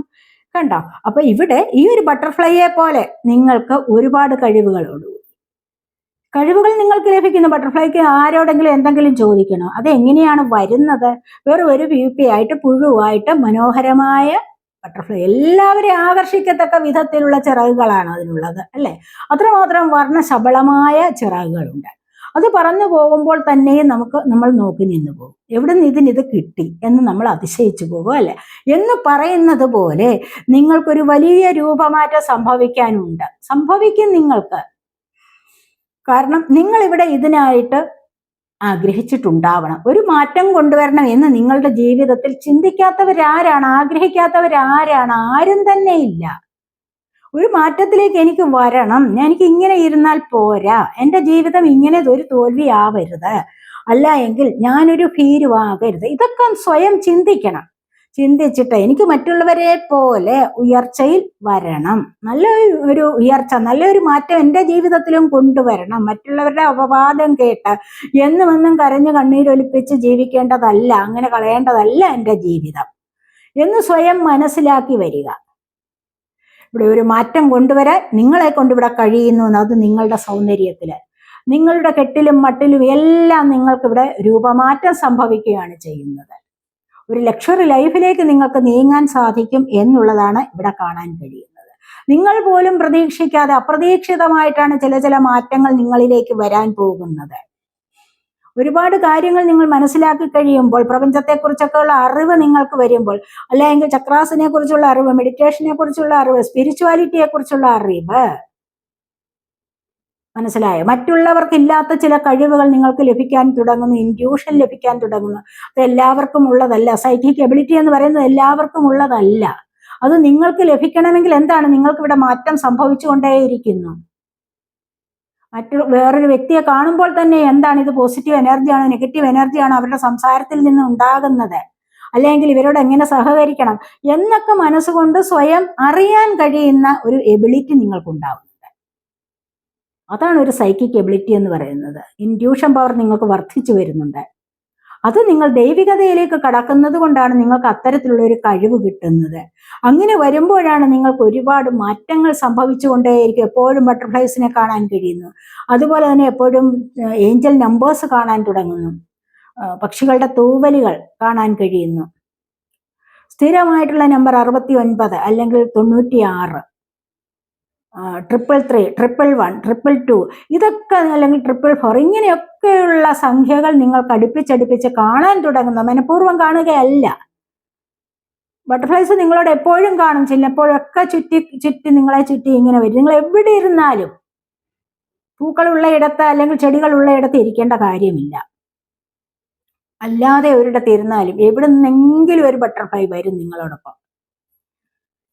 കണ്ടോ? അപ്പൊ ഇവിടെ ഈ ഒരു ബട്ടർഫ്ലൈയെ പോലെ നിങ്ങൾക്ക് ഒരുപാട് കഴിവുകളുണ്ട് കഴിവുകൾ നിങ്ങൾക്ക് ലഭിക്കുന്നു. ബട്ടർഫ്ലൈക്ക് ആരോടെങ്കിലും എന്തെങ്കിലും ചോദിക്കണോ? അത് എങ്ങനെയാണ് വരുന്നത്? വേറെ ഒരു പി ആയിട്ട് പുഴുവായിട്ട് മനോഹരമായ ബട്ടർഫ്ലൈ. എല്ലാവരെയും ആകർഷിക്കത്തക്ക വിധത്തിലുള്ള ചിറകുകളാണ് അതിനുള്ളത് അല്ലെ? അത്രമാത്രം വർണശബളമായ ചിറകുകളുണ്ട്. അത് പറഞ്ഞു പോകുമ്പോൾ തന്നെ നമുക്ക് നമ്മൾ നോക്കി നിന്ന് പോകും. എവിടെ നിന്ന് ഇതിന് ഇത് കിട്ടി എന്ന് നമ്മൾ അതിശയിച്ചു പോകും അല്ലെ? എന്ന് പറയുന്നത് പോലെ നിങ്ങൾക്കൊരു വലിയ രൂപമാറ്റം സംഭവിക്കാനുണ്ട്. സംഭവിക്കും നിങ്ങൾക്ക്. കാരണം നിങ്ങൾ ഇവിടെ ഇതിനായിട്ട് ആഗ്രഹിച്ചിട്ടുണ്ടാവണം. ഒരു മാറ്റം കൊണ്ടുവരണം എന്ന് നിങ്ങളുടെ ജീവിതത്തിൽ ചിന്തിക്കാത്തവരാരാണ് ആഗ്രഹിക്കാത്തവരാരാണ് ആരും തന്നെ ഇല്ല. ഒരു മാറ്റത്തിലേക്ക് എനിക്ക് വരണം. ഞാൻ എനിക്ക് ഇങ്ങനെ ഇരുന്നാൽ പോരാ. എന്റെ ജീവിതം ഇങ്ങനെ ഒരു തോൽവി ആവരുത് അല്ല എങ്കിൽ ഞാനൊരു ഭീരുവാകരുത്. ഇതൊക്കെ സ്വയം ചിന്തിക്കണം. ചിന്തിച്ചിട്ട് എനിക്ക് മറ്റുള്ളവരെ പോലെ ഉയർച്ചയിൽ വരണം. നല്ല ഒരു ഉയർച്ച നല്ലൊരു മാറ്റം എന്റെ ജീവിതത്തിലും കൊണ്ടുവരണം. മറ്റുള്ളവരുടെ അപവാദം കേട്ട് എന്നും എന്നും കരഞ്ഞു കണ്ണീരൊലിപ്പിച്ച് ജീവിക്കേണ്ടതല്ല അങ്ങനെ കളയേണ്ടതല്ല എന്റെ ജീവിതം. എന്ന് സ്വയം മനസ്സിലാക്കി വരിക. ഇവിടെ ഒരു മാറ്റം കൊണ്ടുവരാൻ നിങ്ങളെ കൊണ്ടിവിടെ കഴിയുന്നു അത് നിങ്ങളുടെ സൗന്ദര്യത്തിൽ. നിങ്ങളുടെ കെട്ടിലും മട്ടിലും എല്ലാം നിങ്ങൾക്കിവിടെ രൂപമാറ്റം സംഭവിക്കുകയാണ് ചെയ്യുന്നത്. ഒരു ലക്ഷറി ലൈഫിലേക്ക് നിങ്ങൾക്ക് നീങ്ങാൻ സാധിക്കും എന്നുള്ളതാണ് ഇവിടെ കാണാൻ കഴിയുന്നത്. നിങ്ങൾ പോലും പ്രതീക്ഷിക്കാതെ അപ്രതീക്ഷിതമായിട്ടാണ് ചില ചില മാറ്റങ്ങൾ നിങ്ങളിലേക്ക് വരാൻ പോകുന്നത്. ഒരുപാട് കാര്യങ്ങൾ നിങ്ങൾ മനസ്സിലാക്കി കഴിയുമ്പോൾ പ്രപഞ്ചത്തെക്കുറിച്ചൊക്കെയുള്ള അറിവ് നിങ്ങൾക്ക് വരുമ്പോൾ അല്ലെങ്കിൽ ചക്രാസിനെ കുറിച്ചുള്ള അറിവ് മെഡിറ്റേഷനെ കുറിച്ചുള്ള അറിവ് സ്പിരിച്വാലിറ്റിയെ കുറിച്ചുള്ള അറിവ് മനസ്സിലായോ? മറ്റുള്ളവർക്കില്ലാത്ത ചില കഴിവുകൾ നിങ്ങൾക്ക് ലഭിക്കാൻ തുടങ്ങുന്നു. ഇൻഡ്യൂഷൻ ലഭിക്കാൻ തുടങ്ങുന്നു. അത് എല്ലാവർക്കും ഉള്ളതല്ല. സൈക്കിക് എബിലിറ്റി എന്ന് പറയുന്നത് എല്ലാവർക്കും ഉള്ളതല്ല. അത് നിങ്ങൾക്ക് ലഭിക്കണമെങ്കിൽ എന്താണ്? നിങ്ങൾക്ക് ഇവിടെ മാറ്റം സംഭവിച്ചുകൊണ്ടേയിരിക്കുന്നു. മറ്റു വേറൊരു വ്യക്തിയെ കാണുമ്പോൾ തന്നെ എന്താണ്? ഇത് പോസിറ്റീവ് എനർജിയാണോ നെഗറ്റീവ് എനർജിയാണോ അവരുടെ സംസാരത്തിൽ നിന്ന് ഉണ്ടാകുന്നത്? അല്ലെങ്കിൽ ഇവരോട് എങ്ങനെ സഹകരിക്കണം? എന്നൊക്കെ മനസ്സുകൊണ്ട് സ്വയം അറിയാൻ കഴിയുന്ന ഒരു എബിലിറ്റി നിങ്ങൾക്കുണ്ടാവും. അതാണ് ഒരു സൈക്കിക് എബിലിറ്റി എന്ന് പറയുന്നത്. ഇൻഡ്യൂഷൻ പവർ നിങ്ങൾക്ക് വർദ്ധിച്ചു വരുന്നുണ്ട്. അത് നിങ്ങൾ ദൈവികതയിലേക്ക് കടക്കുന്നത് കൊണ്ടാണ് നിങ്ങൾക്ക് അത്തരത്തിലുള്ള ഒരു കഴിവ് കിട്ടുന്നത്. അങ്ങനെ വരുമ്പോഴാണ് നിങ്ങൾക്ക് ഒരുപാട് മാറ്റങ്ങൾ സംഭവിച്ചുകൊണ്ടേയിരിക്കും എപ്പോഴും ബട്ടർഫ്ലൈസിനെ കാണാൻ കഴിയുന്നു അതുപോലെ തന്നെ എപ്പോഴും ഏഞ്ചൽ നമ്പേഴ്സ് കാണാൻ തുടങ്ങുന്നു. പക്ഷികളുടെ തൂവലുകൾ കാണാൻ കഴിയുന്നു. സ്ഥിരമായിട്ടുള്ള നമ്പർ അറുപത്തി ഒൻപത് അല്ലെങ്കിൽ തൊണ്ണൂറ്റി ആറ് triple three triple one triple two ഇതൊക്കെ അല്ലെങ്കിൽ ട്രിപ്പിൾ ഫോർ ഇങ്ങനെയൊക്കെയുള്ള സംഖ്യകൾ നിങ്ങൾക്ക് അടുപ്പിച്ചടുപ്പിച്ച് കാണാൻ തുടങ്ങുന്ന മനഃപൂർവം കാണുകയല്ല. ബട്ടർഫ്ലൈസ് നിങ്ങളോട് എപ്പോഴും കാണും. ചിലപ്പോഴൊക്കെ ചുറ്റി ചുറ്റി നിങ്ങളെ ചുറ്റി ഇങ്ങനെ വരും. നിങ്ങൾ എവിടെ ഇരുന്നാലും പൂക്കളുള്ള ഇടത്ത് അല്ലെങ്കിൽ ചെടികളുള്ള ഇടത്ത് ഇരിക്കേണ്ട കാര്യമില്ല. അല്ലാതെ ഒരിടത്ത് ഇരുന്നാലും എവിടെ നിന്നെങ്കിലും ഒരു ബട്ടർഫ്ലൈ വരും നിങ്ങളോടൊപ്പം.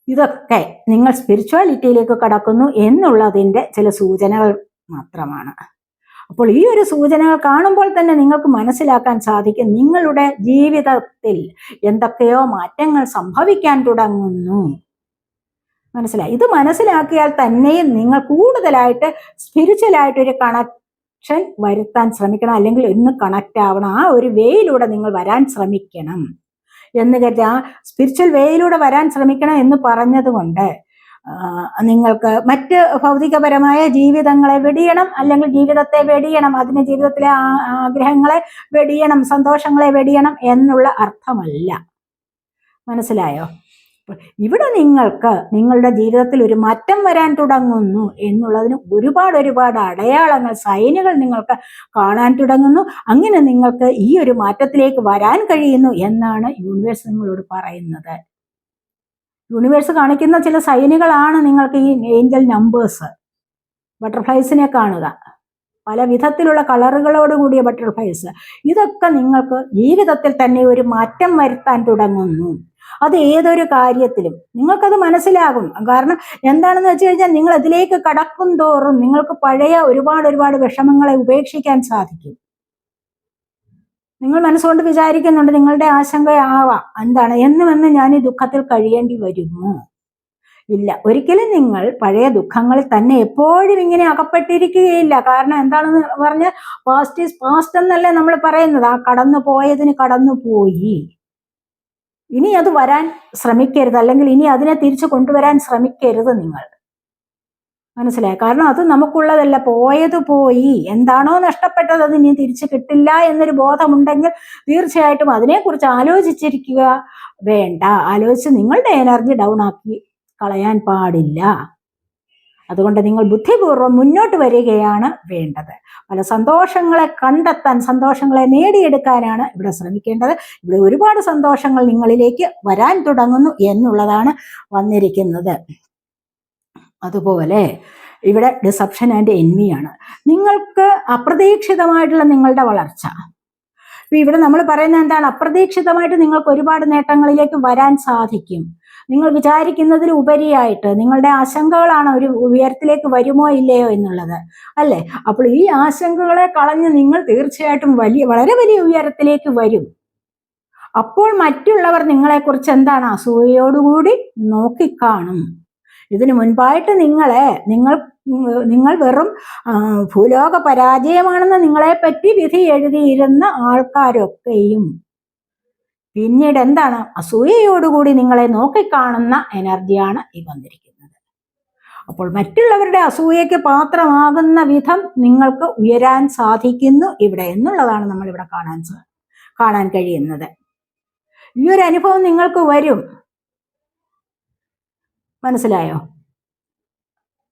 ഇതൊക്കെ നിങ്ങൾ സ്പിരിച്വാലിറ്റിയിലേക്ക് കടക്കുന്നു എന്നുള്ളതിന്റെ ചില സൂചനകൾ മാത്രമാണ്. അപ്പോൾ ഈ ഒരു സൂചനകൾ കാണുമ്പോൾ തന്നെ നിങ്ങൾക്ക് മനസ്സിലാക്കാൻ സാധിക്കും നിങ്ങളുടെ ജീവിതത്തിൽ എന്തൊക്കെയോ മാറ്റങ്ങൾ സംഭവിക്കാൻ തുടങ്ങുന്നു. മനസ്സിലായി? ഇത് മനസ്സിലാക്കിയാൽ തന്നെയും നിങ്ങൾ കൂടുതലായിട്ട് സ്പിരിച്വലായിട്ടൊരു കണക്ഷൻ വരുത്താൻ ശ്രമിക്കണം അല്ലെങ്കിൽ ഒന്ന് കണക്റ്റ് ആവണം. ആ ഒരു വേയിലൂടെ നിങ്ങൾ വരാൻ ശ്രമിക്കണം. എന്ന് കരുതി ആ സ്പിരിച്വൽ വേയിലൂടെ വരാൻ ശ്രമിക്കണം എന്ന് പറഞ്ഞതുകൊണ്ട് നിങ്ങൾക്ക് മറ്റ് ഭൗതികപരമായ ജീവിതങ്ങളെ വെടിയണം അല്ലെങ്കിൽ ജീവിതത്തെ വെടിയണം അതിന് ജീവിതത്തിലെ ആഗ്രഹങ്ങളെ വെടിയണം സന്തോഷങ്ങളെ വെടിയണം എന്നുള്ള അർത്ഥമല്ല. മനസ്സിലായോ? ഇവിടെ നിങ്ങൾക്ക് നിങ്ങളുടെ ജീവിതത്തിൽ ഒരു മാറ്റം വരാൻ തുടങ്ങുന്നു എന്നുള്ളതിന് ഒരുപാട് ഒരുപാട് അടയാളങ്ങൾ സൈനുകൾ നിങ്ങൾക്ക് കാണാൻ തുടങ്ങുന്നു. അങ്ങനെ നിങ്ങൾക്ക് ഈ ഒരു മാറ്റത്തിലേക്ക് വരാൻ കഴിയുന്നു എന്നാണ് യൂണിവേഴ്സ് നിങ്ങളോട് പറയുന്നത്. യൂണിവേഴ്സ് കാണിക്കുന്ന ചില സൈനുകളാണ് നിങ്ങൾക്ക് ഈ ഏഞ്ചൽ നമ്പേഴ്സ് ബട്ടർഫ്ലൈസിനെ കാണുക. പല വിധത്തിലുള്ള കളറുകളോട് കൂടിയ ബട്ടർഫ്ലൈസ്. ഇതൊക്കെ നിങ്ങൾക്ക് ജീവിതത്തിൽ തന്നെ ഒരു മാറ്റം വരുത്താൻ തുടങ്ങുന്നു. അത് ഏതൊരു കാര്യത്തിലും. നിങ്ങൾക്കത് മനസ്സിലാകും. കാരണം എന്താണെന്ന് വെച്ച് കഴിഞ്ഞാൽ നിങ്ങൾ അതിലേക്ക് കടക്കും തോറും നിങ്ങൾക്ക് പഴയ ഒരുപാട് ഒരുപാട് വിഷമങ്ങളെ ഉപേക്ഷിക്കാൻ സാധിക്കും. നിങ്ങൾ മനസ്സുകൊണ്ട് വിചാരിക്കുന്നുണ്ട് നിങ്ങളുടെ ആശങ്കയാവാം എന്താണ്? എന്നുമെന്ന് ഞാൻ ഈ ദുഃഖത്തിൽ കഴിയേണ്ടി വരുമോ? ഇല്ല. ഒരിക്കലും നിങ്ങൾ പഴയ ദുഃഖങ്ങളിൽ തന്നെ എപ്പോഴും ഇങ്ങനെ അകപ്പെട്ടിരിക്കുകയില്ല. കാരണം എന്താണെന്ന് പറഞ്ഞാൽ പാസ്റ്റ് ഈസ് പാസ്റ്റ് എന്നല്ലേ നമ്മൾ പറയുന്നത്. ആ കടന്നു പോയതിന് കടന്നു പോയി. ഇനി അത് വരാൻ ശ്രമിക്കരുത്. അല്ലെങ്കിൽ ഇനി അതിനെ തിരിച്ചു കൊണ്ടുവരാൻ ശ്രമിക്കരുത് നിങ്ങൾ. മനസ്സിലായി? കാരണം അത് നമുക്കുള്ളതല്ല. പോയത് പോയി. എന്താണോ നഷ്ടപ്പെട്ടത് അത് ഇനി തിരിച്ചു കിട്ടില്ല എന്നൊരു ബോധമുണ്ടെങ്കിൽ തീർച്ചയായിട്ടും അതിനെക്കുറിച്ച് ആലോചിച്ചിരിക്കുക വേണ്ട. ആലോചിച്ച് നിങ്ങളുടെ എനർജി ഡൗൺ ആക്കി കളയാൻ പാടില്ല. അതുകൊണ്ട് നിങ്ങൾ ബുദ്ധിപൂർവം മുന്നോട്ട് വരികയാണ് വേണ്ടത്. പല സന്തോഷങ്ങളെ കണ്ടെത്താൻ സന്തോഷങ്ങളെ നേടിയെടുക്കാനാണ് ഇവിടെ ശ്രമിക്കേണ്ടത്. ഇവിടെ ഒരുപാട് സന്തോഷങ്ങൾ നിങ്ങളിലേക്ക് വരാൻ തുടങ്ങുന്നു എന്നുള്ളതാണ് വന്നിരിക്കുന്നത്. അതുപോലെ ഇവിടെ ഡിസപ്ഷൻ ആൻഡ് എൻവിയാണ് നിങ്ങൾക്ക് അപ്രതീക്ഷിതമായിട്ടുള്ള നിങ്ങളുടെ വളർച്ച ഇവിടെ നമ്മൾ പറയുന്നത് എന്താണ്? അപ്രതീക്ഷിതമായിട്ട് നിങ്ങൾക്ക് ഒരുപാട് നേട്ടങ്ങളിലേക്ക് വരാൻ സാധിക്കും. നിങ്ങൾ വിചാരിക്കുന്നതിൽ ഉപരിയായിട്ട് നിങ്ങളുടെ ആശങ്കകളാണ് ഒരു ഉയരത്തിലേക്ക് വരുമോ ഇല്ലയോ എന്നുള്ളത്. അല്ലേ? അപ്പോൾ ഈ ആശങ്കകളെ കളഞ്ഞ് നിങ്ങൾ തീർച്ചയായിട്ടും വലിയ വളരെ വലിയ ഉയരത്തിലേക്ക് വരും. അപ്പോൾ മറ്റുള്ളവർ നിങ്ങളെക്കുറിച്ച് എന്താണ് അസൂയയോടുകൂടി നോക്കിക്കാണും. ഇതിനു മുൻപായിട്ട് നിങ്ങളെ നിങ്ങൾ നിങ്ങൾ വെറും ഭൂലോക പരാജയമാണെന്ന് നിങ്ങളെപ്പറ്റി വിധി എഴുതിയിരുന്ന ആൾക്കാരൊക്കെയും. പിന്നീട് എന്താണ്? അസൂയയോടുകൂടി നിങ്ങളെ നോക്കിക്കാണുന്ന എനർജിയാണ് ഈ വന്നിരിക്കുന്നത്. അപ്പോൾ മറ്റുള്ളവരുടെ അസൂയയ്ക്ക് പാത്രമാകുന്ന വിധം നിങ്ങൾക്ക് ഉയരാൻ സാധിക്കുന്നു ഇവിടെ എന്നുള്ളതാണ് നമ്മൾ ഇവിടെ കാണാൻ കാണാൻ കഴിയുന്നത്. ഈ ഒരു അനുഭവം നിങ്ങൾക്ക് വരും. മനസ്സിലായോ?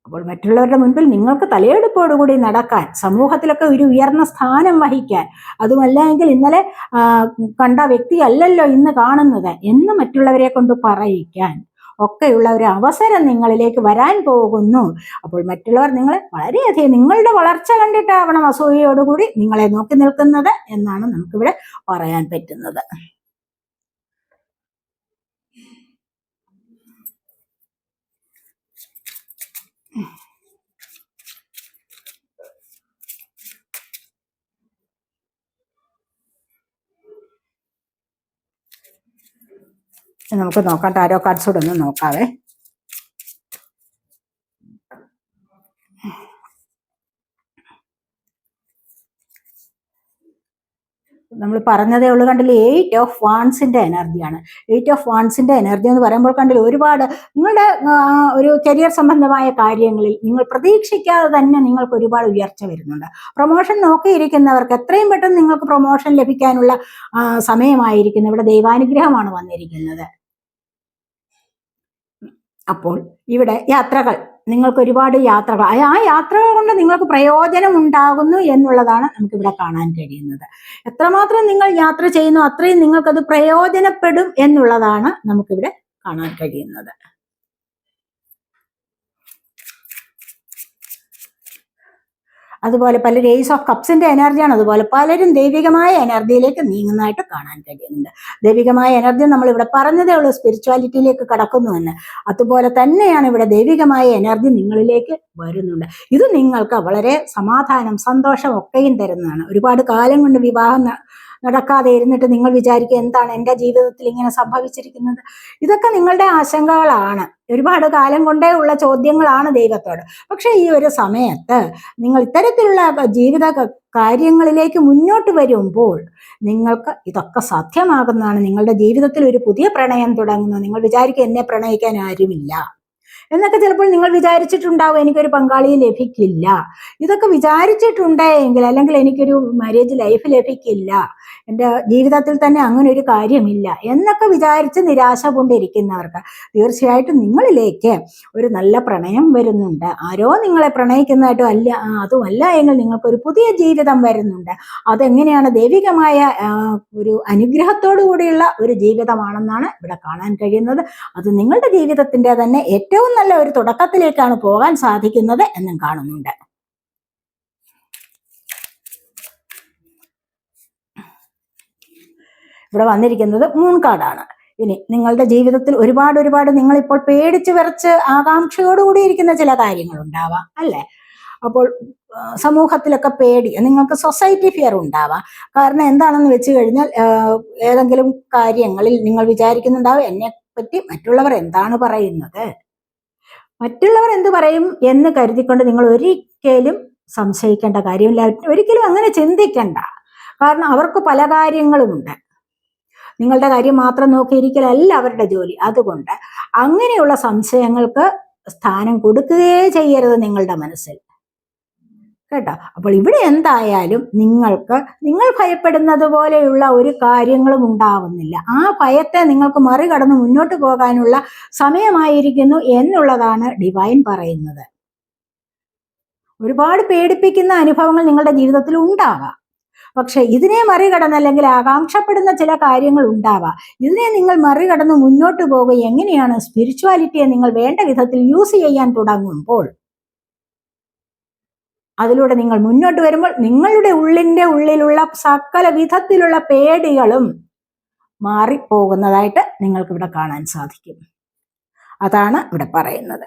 അപ്പോൾ മറ്റുള്ളവരുടെ മുൻപിൽ നിങ്ങൾക്ക് തലയെടുപ്പോടുകൂടി നടക്കാൻ സമൂഹത്തിലൊക്കെ ഒരു ഉയർന്ന സ്ഥാനം വഹിക്കാൻ അതുമല്ല എങ്കിൽ ഇന്നലെ കണ്ട വ്യക്തി അല്ലല്ലോ ഇന്ന് കാണുന്നത് എന്ന് മറ്റുള്ളവരെ കൊണ്ട് പറയിക്കാൻ ഒക്കെയുള്ള ഒരു അവസരം നിങ്ങളിലേക്ക് വരാൻ പോകുന്നു. അപ്പോൾ മറ്റുള്ളവർ നിങ്ങളെ വളരെയധികം നിങ്ങളുടെ വളർച്ച കണ്ടിട്ടാവണം അസൂയയോടുകൂടി നിങ്ങളെ നോക്കി നിൽക്കുന്നത് എന്നാണ് നമുക്കിവിടെ പറയാൻ പറ്റുന്നത്. നമുക്ക് നോക്കാം. ടാരോ കാർഡ്സ് ഒന്ന് നോക്കാവേ. നമ്മൾ പറഞ്ഞതേ ഉള്ളൂ കണ്ടില്ല എയ്റ്റ് ഓഫ് വാൺസിന്റെ എനർജിയാണ് എയ്റ്റ് ഓഫ് വാൺസിന്റെ എനർജി എന്ന് പറയുമ്പോൾ കണ്ടില്ല ഒരുപാട് നിങ്ങളുടെ ഒരു കരിയർ സംബന്ധമായ കാര്യങ്ങളിൽ നിങ്ങൾ പ്രതീക്ഷിക്കാതെ തന്നെ നിങ്ങൾക്ക് ഒരുപാട് ഉയർച്ച വരുന്നുണ്ട്. പ്രൊമോഷൻ നോക്കിയിരിക്കുന്നവർക്ക് എത്രയും പെട്ടെന്ന് നിങ്ങൾക്ക് പ്രൊമോഷൻ ലഭിക്കാനുള്ള സമയമായിരിക്കുന്നു. ഇവിടെ ദൈവാനുഗ്രഹമാണ് വന്നിരിക്കുന്നത്. അപ്പോൾ ഇവിടെ യാത്രകൾ നിങ്ങൾക്ക് ഒരുപാട് യാത്രകൾ. ആ യാത്രകൾ കൊണ്ട് നിങ്ങൾക്ക് പ്രയോജനം ഉണ്ടാകുന്നു എന്നുള്ളതാണ് നമുക്ക് ഇവിടെ കാണാൻ കഴിയുന്നത്. എത്രമാത്രം നിങ്ങൾ യാത്ര ചെയ്യുന്നു അത്രയും നിങ്ങൾക്കത് പ്രയോജനപ്പെടും എന്നുള്ളതാണ് നമുക്കിവിടെ കാണാൻ കഴിയുന്നത്. അതുപോലെ പല രേസ് ഓഫ് കപ്സിന്റെ എനർജിയാണ് അതുപോലെ പലരും ദൈവികമായ എനർജിയിലേക്ക് നീങ്ങുന്നതായിട്ട് കാണാൻ കഴിയുന്നുണ്ട്. ദൈവികമായ എനർജി നമ്മൾ ഇവിടെ പറഞ്ഞതേ ഉള്ളൂ സ്പിരിച്വാലിറ്റിയിലേക്ക് കടക്കുന്നു എന്ന് അതുപോലെ തന്നെയാണ് ഇവിടെ ദൈവികമായ എനർജി നിങ്ങളിലേക്ക് വരുന്നുണ്ട്. ഇത് നിങ്ങൾക്ക് വളരെ സമാധാനം സന്തോഷം ഒക്കെയും തരുന്നതാണ്. ഒരുപാട് കാലം കൊണ്ട് വിവാഹം നടക്കാതെ ഇരുന്നിട്ട് നിങ്ങൾ വിചാരിക്കുക എന്താണ് എന്റെ ജീവിതത്തിൽ ഇങ്ങനെ സംഭവിച്ചിരിക്കുന്നത്. ഇതൊക്കെ നിങ്ങളുടെ ആശങ്കകളാണ്. ഒരുപാട് കാലം കൊണ്ടേ ഉള്ള ചോദ്യങ്ങളാണ് ദൈവത്തോട്. പക്ഷെ ഈ ഒരു സമയത്ത് നിങ്ങൾ ഇത്തരത്തിലുള്ള ജീവിത കാര്യങ്ങളിലേക്ക് മുന്നോട്ട് വരുമ്പോൾ നിങ്ങൾക്ക് ഇതൊക്കെ സാധ്യമാകുന്നതാണ്. നിങ്ങളുടെ ജീവിതത്തിൽ ഒരു പുതിയ പ്രണയം തുടങ്ങുന്നു. നിങ്ങൾ വിചാരിക്കുക എന്നെ പ്രണയിക്കാൻ ആരുമില്ല. എന്നൊക്കെ ചിലപ്പോൾ നിങ്ങൾ വിചാരിച്ചിട്ടുണ്ടാവും എനിക്കൊരു പങ്കാളിയെ ലഭിക്കില്ല. ഇതൊക്കെ വിചാരിച്ചിട്ടുണ്ടെങ്കിൽ അല്ലെങ്കിൽ എനിക്കൊരു മാരേജ് ലൈഫ് ലഭിക്കില്ല. എന്റെ ജീവിതത്തിൽ തന്നെ അങ്ങനെ ഒരു കാര്യമില്ല എന്നൊക്കെ വിചാരിച്ച് നിരാശ കൊണ്ടിരിക്കുന്നവർക്ക് തീർച്ചയായിട്ടും നിങ്ങളിലേക്ക് ഒരു നല്ല പ്രണയം വരുന്നുണ്ട്. ആരോ നിങ്ങളെ പ്രണയിക്കുന്നതായിട്ടും അല്ല അതുമല്ല എങ്കിൽ നിങ്ങൾക്കൊരു പുതിയ ജീവിതം വരുന്നുണ്ട്. അതെങ്ങനെയാണ് ദൈവികമായ ഒരു അനുഗ്രഹത്തോടു കൂടിയുള്ള ഒരു ജീവിതമാണെന്നാണ് ഇവിടെ കാണാൻ കഴിയുന്നത്. അത് നിങ്ങളുടെ ജീവിതത്തിന്റെ തന്നെ ഏറ്റവും നല്ല ഒരു തുടക്കത്തിലേക്കാണ് പോകാൻ സാധിക്കുന്നത് എന്നും കാണുന്നുണ്ട്. ഇവിടെ വന്നിരിക്കുന്നത് മൂൺ കാർഡാണ് ഇനി നിങ്ങളുടെ ജീവിതത്തിൽ ഒരുപാട് ഒരുപാട് നിങ്ങൾ ഇപ്പോൾ പേടിച്ച് വിറച്ച് ആകാംക്ഷയോടുകൂടി ഇരിക്കുന്ന ചില കാര്യങ്ങൾ ഉണ്ടാവാം അല്ലേ? അപ്പോൾ സമൂഹത്തിലൊക്കെ പേടി നിങ്ങൾക്ക് സൊസൈറ്റി ഫിയർ ഉണ്ടാവാം. കാരണം എന്താണെന്ന് വെച്ച് കഴിഞ്ഞാൽ ഏതെങ്കിലും കാര്യങ്ങളിൽ നിങ്ങൾ വിചാരിക്കുന്നുണ്ടാവും എന്നെ പറ്റി മറ്റുള്ളവർ എന്താണ് പറയുന്നത്? മറ്റുള്ളവർ എന്ത് പറയും എന്ന് കരുതിക്കൊണ്ട് നിങ്ങൾ ഒരിക്കലും സംശയിക്കേണ്ട കാര്യമില്ല. ഒരിക്കലും അങ്ങനെ ചിന്തിക്കേണ്ട. കാരണം അവർക്ക് പല കാര്യങ്ങളുമുണ്ട്. നിങ്ങളുടെ കാര്യം മാത്രം നോക്കിയിരിക്കലല്ല അവരുടെ ജോലി. അതുകൊണ്ട് അങ്ങനെയുള്ള സംശയങ്ങൾക്ക് സ്ഥാനം കൊടുക്കുകയേ ചെയ്യരുത് നിങ്ങളുടെ മനസ്സിൽ. കേട്ടോ? അപ്പോൾ ഇവിടെ എന്തായാലും നിങ്ങൾക്ക് നിങ്ങൾ ഭയപ്പെടുന്നത് പോലെയുള്ള ഒരു കാര്യങ്ങളും ഉണ്ടാവുന്നില്ല. ആ ഭയത്തെ നിങ്ങൾക്ക് മറികടന്ന് മുന്നോട്ട് പോകാനുള്ള സമയമായിരിക്കുന്നു എന്നുള്ളതാണ് ഡിവൈൻ പറയുന്നത്. ഒരുപാട് പേടിപ്പിക്കുന്ന അനുഭവങ്ങൾ നിങ്ങളുടെ ജീവിതത്തിൽ ഉണ്ടാവാം പക്ഷെ ഇതിനെ മറികടന്ന് അല്ലെങ്കിൽ ആകാംക്ഷപ്പെടുന്ന ചില കാര്യങ്ങൾ ഉണ്ടാവാം. ഇതിനെ നിങ്ങൾ മറികടന്ന് മുന്നോട്ട് പോകുക. എങ്ങനെയാണ് സ്പിരിച്വാലിറ്റിയെ നിങ്ങൾ വേണ്ട വിധത്തിൽ യൂസ് ചെയ്യാൻ തുടങ്ങുമ്പോൾ? അതിലൂടെ നിങ്ങൾ മുന്നോട്ട് വരുമ്പോൾ നിങ്ങളുടെ ഉള്ളിന്റെ ഉള്ളിലുള്ള സകല വിധത്തിലുള്ള പേടികളും മാറിപ്പോകുന്നതായിട്ട് നിങ്ങൾക്ക് ഇവിടെ കാണാൻ സാധിക്കും. അതാണ് ഇവിടെ പറയുന്നത്.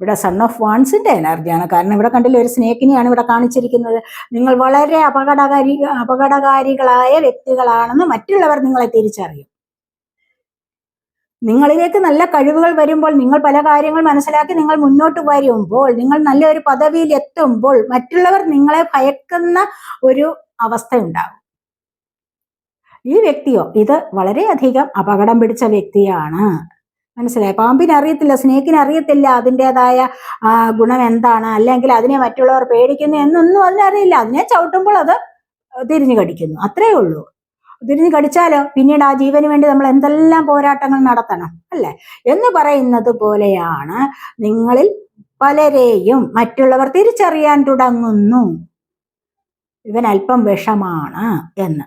ഇവിടെ സൺ ഓഫ് വാൺസിന്റെ എനർജിയാണ് കാരണം ഇവിടെ കണ്ടില്ല ഒരു സ്നേക്കിനെയാണ് ഇവിടെ കാണിച്ചിരിക്കുന്നത്. നിങ്ങൾ വളരെ അപകടകാരി അപകടകാരികളായ വ്യക്തികളാണെന്ന് മറ്റുള്ളവർ നിങ്ങളെ തിരിച്ചറിയും. നിങ്ങളിലേക്ക് നല്ല കഴിവുകൾ വരുമ്പോൾ നിങ്ങൾ പല കാര്യങ്ങൾ മനസ്സിലാക്കി നിങ്ങൾ മുന്നോട്ട് വരുമ്പോൾ നിങ്ങൾ നല്ലൊരു പദവിയിൽ എത്തുമ്പോൾ മറ്റുള്ളവർ നിങ്ങളെ ഭയക്കുന്ന ഒരു അവസ്ഥ ഉണ്ടാകും. ഈ വ്യക്തിയോ ഇത് വളരെയധികം അപകടം പിടിച്ച വ്യക്തിയാണ്. മനസ്സിലായി. പാമ്പിന് അറിയത്തില്ല സ്നേക്കിന് അറിയത്തില്ല അതിന്റെതായ ഗുണം എന്താണ് അല്ലെങ്കിൽ അതിനെ മറ്റുള്ളവർ പേടിക്കുന്നു എന്നൊന്നും അതിനറിയില്ല അതിനെ ചവിട്ടുമ്പോൾ അത് തിരിഞ്ഞു കടിക്കുന്നു. അത്രേ ഉള്ളൂ. തിരിഞ്ഞു കടിച്ചാലോ? പിന്നീട് ആ ജീവന് വേണ്ടി നമ്മൾ എന്തെല്ലാം പോരാട്ടങ്ങൾ നടത്തണം അല്ലേ? എന്ന് പറയുന്നത് പോലെയാണ് നിങ്ങളിൽ പലരെയും മറ്റുള്ളവർ തിരിച്ചറിയാൻ തുടങ്ങുന്നു. ഇവൻ അല്പം വിഷമാണ് എന്ന്.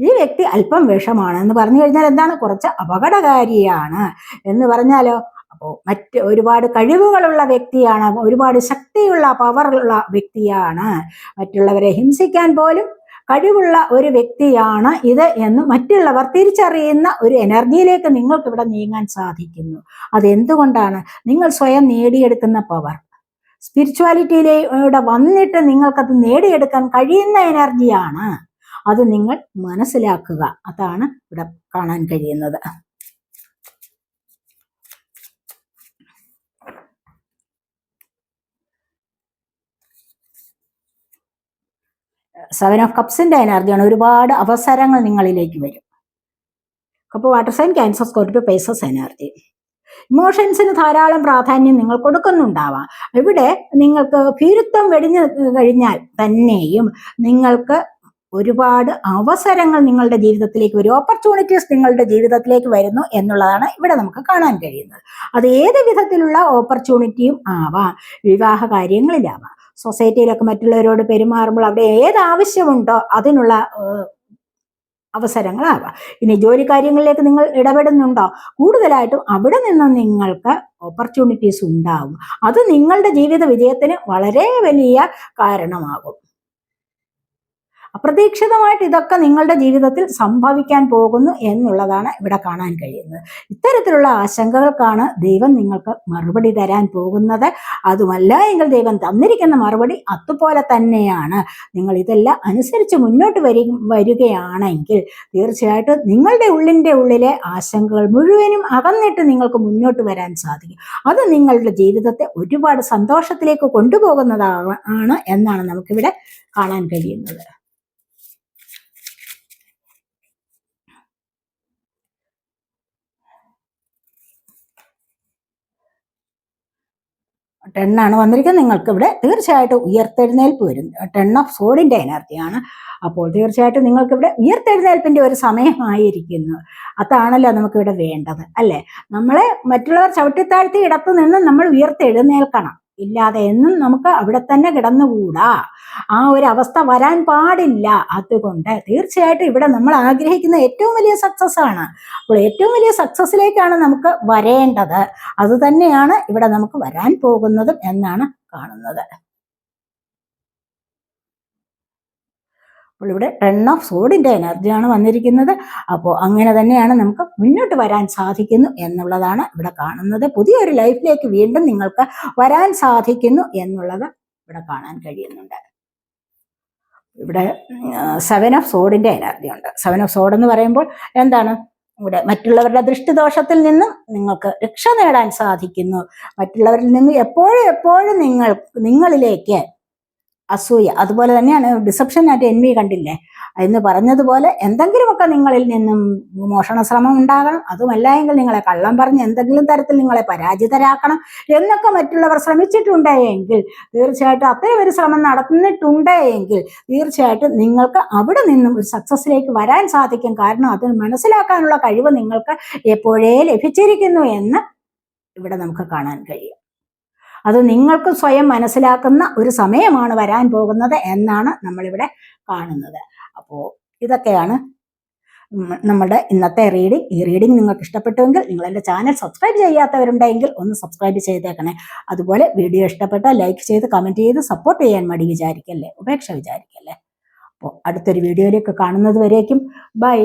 ഈ വ്യക്തി അല്പം വിഷമാണ് എന്ന് പറഞ്ഞു കഴിഞ്ഞാൽ എന്താണ്? കുറച്ച് അപകടകാരിയാണ് എന്ന് പറഞ്ഞാലോ? അപ്പോൾ മറ്റ് ഒരുപാട് കഴിവുകളുള്ള വ്യക്തിയാണ് ഒരുപാട് ശക്തിയുള്ള പവറുള്ള വ്യക്തിയാണ്. മറ്റുള്ളവരെ ഹിംസിക്കാൻ പോലും കഴിവുള്ള ഒരു വ്യക്തിയാണ് ഇത് എന്ന് മറ്റുള്ളവർ തിരിച്ചറിയുന്ന ഒരു എനർജിയിലേക്ക് നിങ്ങൾക്ക് ഇവിടെ നീങ്ങാൻ സാധിക്കുന്നു. അതെന്തുകൊണ്ടാണ്? നിങ്ങൾ സ്വയം നേടിയെടുക്കുന്ന പവർ സ്പിരിച്വാലിറ്റിയിലൂടെ വന്നിട്ട് നിങ്ങൾക്കത് നേടിയെടുക്കാൻ കഴിയുന്ന എനർജിയാണ്. അത് നിങ്ങൾ മനസ്സിലാക്കുക. അതാണ് ഇവിടെ കാണാൻ കഴിയുന്നത്. സെവൻ ഓഫ് കപ്സിന്റെ എനർജിയാണ് ഒരുപാട് അവസരങ്ങൾ നിങ്ങളിലേക്ക് വരും. Cup water sign Cancer Scorpio Pisces energy ഇമോഷൻസിന് ധാരാളം പ്രാധാന്യം നിങ്ങൾ കൊടുക്കുന്നുണ്ടാവാം. ഇവിടെ നിങ്ങൾക്ക് ഭീരുത്വം വെടിഞ്ഞു കഴിഞ്ഞാൽ തന്നെയും നിങ്ങൾക്ക് ഒരുപാട് അവസരങ്ങൾ നിങ്ങളുടെ ജീവിതത്തിലേക്ക് വരും. ഓപ്പർച്യൂണിറ്റീസ് നിങ്ങളുടെ ജീവിതത്തിലേക്ക് വരുന്നു എന്നുള്ളതാണ് ഇവിടെ നമുക്ക് കാണാൻ കഴിയുന്നത്. അത് ഏത് വിധത്തിലുള്ള ഓപ്പർച്യൂണിറ്റിയും ആവാം. വിവാഹ കാര്യങ്ങളിലാവാം. സൊസൈറ്റിയിലൊക്കെ മറ്റുള്ളവരോട് പെരുമാറുമ്പോൾ അവിടെ ഏത് ആവശ്യമുണ്ടോ അതിനുള്ള അവസരങ്ങളാവാം. ഇനി ജോലി കാര്യങ്ങളിലേക്ക് നിങ്ങൾ ഇടപെടുന്നുണ്ടോ? കൂടുതലായിട്ടും അവിടെ നിന്ന് നിങ്ങൾക്ക് ഓപ്പർച്യൂണിറ്റീസ് ഉണ്ടാവും. അത് നിങ്ങളുടെ ജീവിത വിജയത്തിന് വളരെ വലിയ കാരണമാകും. അപ്രതീക്ഷിതമായിട്ട് ഇതൊക്കെ നിങ്ങളുടെ ജീവിതത്തിൽ സംഭവിക്കാൻ പോകുന്നു എന്നുള്ളതാണ് ഇവിടെ കാണാൻ കഴിയുന്നത്. ഇത്തരത്തിലുള്ള ആശങ്കകൾക്കാണ് ദൈവം നിങ്ങൾക്ക് മറുപടി തരാൻ പോകുന്നത്. അതുമല്ല എങ്കിൽ ദൈവം തന്നിരിക്കുന്ന മറുപടി അതുപോലെ തന്നെയാണ്. നിങ്ങൾ ഇതെല്ലാം അനുസരിച്ച് മുന്നോട്ട് വരി വരികയാണെങ്കിൽ തീർച്ചയായിട്ടും നിങ്ങളുടെ ഉള്ളിന്റെ ഉള്ളിലെ ആശങ്കകൾ മുഴുവനും അകന്നിട്ട് നിങ്ങൾക്ക് മുന്നോട്ട് വരാൻ സാധിക്കും. അത് നിങ്ങളുടെ ജീവിതത്തെ ഒരുപാട് സന്തോഷത്തിലേക്ക് കൊണ്ടുപോകുന്നതാണ് എന്നാണ് നമുക്കിവിടെ കാണാൻ കഴിയുന്നത്. ടെണ്ണാണ് വന്നിരിക്കുന്നത്. നിങ്ങൾക്ക് ഇവിടെ തീർച്ചയായിട്ടും ഉയർത്തെഴുന്നേൽപ്പ് വരും. ടെൺ ഓഫ് സോഡിന്റെ എനർജിയാണ് അപ്പോൾ തീർച്ചയായിട്ടും നിങ്ങൾക്ക് ഇവിടെ ഉയർത്തെഴുന്നേൽപ്പിന്റെ ഒരു സമയമായിരിക്കുന്നു. അതാണല്ലോ നമുക്കിവിടെ വേണ്ടത്. അല്ലേ? നമ്മളെ മറ്റുള്ളവർ ചവിട്ടിത്താഴ്ത്തി ഇടത്തു നിന്ന് നമ്മൾ ഉയർത്തെഴുന്നേൽക്കണം. ഇല്ലാതെ എന്നും നമുക്ക് അവിടെ തന്നെ കിടന്നുകൂടാ. ആ ഒരു അവസ്ഥ വരാൻ പാടില്ല. അതുകൊണ്ട് തീർച്ചയായിട്ടും ഇവിടെ നമ്മൾ ആഗ്രഹിക്കുന്ന ഏറ്റവും വലിയ സക്സസ് ആണ്. അപ്പോൾ ഏറ്റവും വലിയ സക്സസിലേക്കാണ് നമുക്ക് വരേണ്ടത്. അത് തന്നെയാണ് ഇവിടെ നമുക്ക് വരാൻ പോകുന്നതും എന്നാണ് കാണുന്നത്. അപ്പോൾ ഇവിടെ ടെൺ ഓഫ് സോഡിന്റെ എനർജിയാണ് വന്നിരിക്കുന്നത്. അപ്പോൾ അങ്ങനെ തന്നെയാണ് നമുക്ക് മുന്നോട്ട് വരാൻ സാധിക്കുന്നു എന്നുള്ളതാണ് ഇവിടെ കാണുന്നത്. പുതിയൊരു ലൈഫിലേക്ക് വീണ്ടും നിങ്ങൾക്ക് വരാൻ സാധിക്കുന്നു എന്നുള്ളത് ഇവിടെ കാണാൻ കഴിയുന്നുണ്ട്. ഇവിടെ സെവൻ ഓഫ് സോഡിന്റെ എനർജി ഉണ്ട്. സെവൻ ഓഫ് സോഡ് എന്ന് പറയുമ്പോൾ എന്താണ്? ഇവിടെ മറ്റുള്ളവരുടെ ദൃഷ്ടിദോഷത്തിൽ നിന്നും നിങ്ങൾക്ക് രക്ഷ നേടാൻ സാധിക്കുന്നു. മറ്റുള്ളവരിൽ നിന്ന് എപ്പോഴും എപ്പോഴും നിങ്ങൾ നിങ്ങളിലേക്ക് അസൂയ. അതുപോലെ തന്നെയാണ് ഡിസപ്ഷൻ ആയിട്ട് എൻവി കണ്ടില്ലേ? എന്ന് പറഞ്ഞതുപോലെ എന്തെങ്കിലുമൊക്കെ നിങ്ങളിൽ നിന്നും മോഷണ ശ്രമം ഉണ്ടാകണം. അതുമല്ല എങ്കിൽ നിങ്ങളെ കള്ളം പറഞ്ഞ് എന്തെങ്കിലും തരത്തിൽ നിങ്ങളെ പരാജിതരാക്കണം എന്നൊക്കെ മറ്റുള്ളവർ ശ്രമിച്ചിട്ടുണ്ടെങ്കിൽ തീർച്ചയായിട്ടും അത്തരം ഒരു ശ്രമം നടന്നിട്ടുണ്ട് തീർച്ചയായിട്ടും നിങ്ങൾക്ക് അവിടെ നിന്നും ഒരു സക്സസ്സിലേക്ക് വരാൻ സാധിക്കും. കാരണം അത് മനസ്സിലാക്കാനുള്ള കഴിവ് നിങ്ങൾക്ക് എപ്പോഴേ ലഭിച്ചിരിക്കുന്നു എന്ന് ഇവിടെ നമുക്ക് കാണാൻ കഴിയും. അത് നിങ്ങൾക്ക് സ്വയം മനസ്സിലാക്കുന്ന ഒരു സമയമാണ് വരാൻ പോകുന്നത് എന്നാണ് നമ്മളിവിടെ കാണുന്നത്. അപ്പോൾ ഇതൊക്കെയാണ് നമ്മുടെ ഇന്നത്തെ റീഡിംഗ് ഈ റീഡിംഗ് നിങ്ങൾക്ക് ഇഷ്ടപ്പെട്ടുവെങ്കിൽ നിങ്ങൾ എന്റെ ചാനൽ സബ്സ്ക്രൈബ് ചെയ്യാത്തവരുണ്ടെങ്കിൽ ഒന്ന് സബ്സ്ക്രൈബ് ചെയ്തേക്കണേ. അതുപോലെ വീഡിയോ ഇഷ്ടപ്പെട്ടാൽ ലൈക്ക് ചെയ്ത് കമന്റ് ചെയ്ത് സപ്പോർട്ട് ചെയ്യാൻ മടി വിചാരിക്കല്ലേ? ഉപേക്ഷ വിചാരിക്കല്ലേ? അപ്പോൾ അടുത്തൊരു വീഡിയോയിലേക്ക് കാണുന്നത് വരേക്കും. ബൈ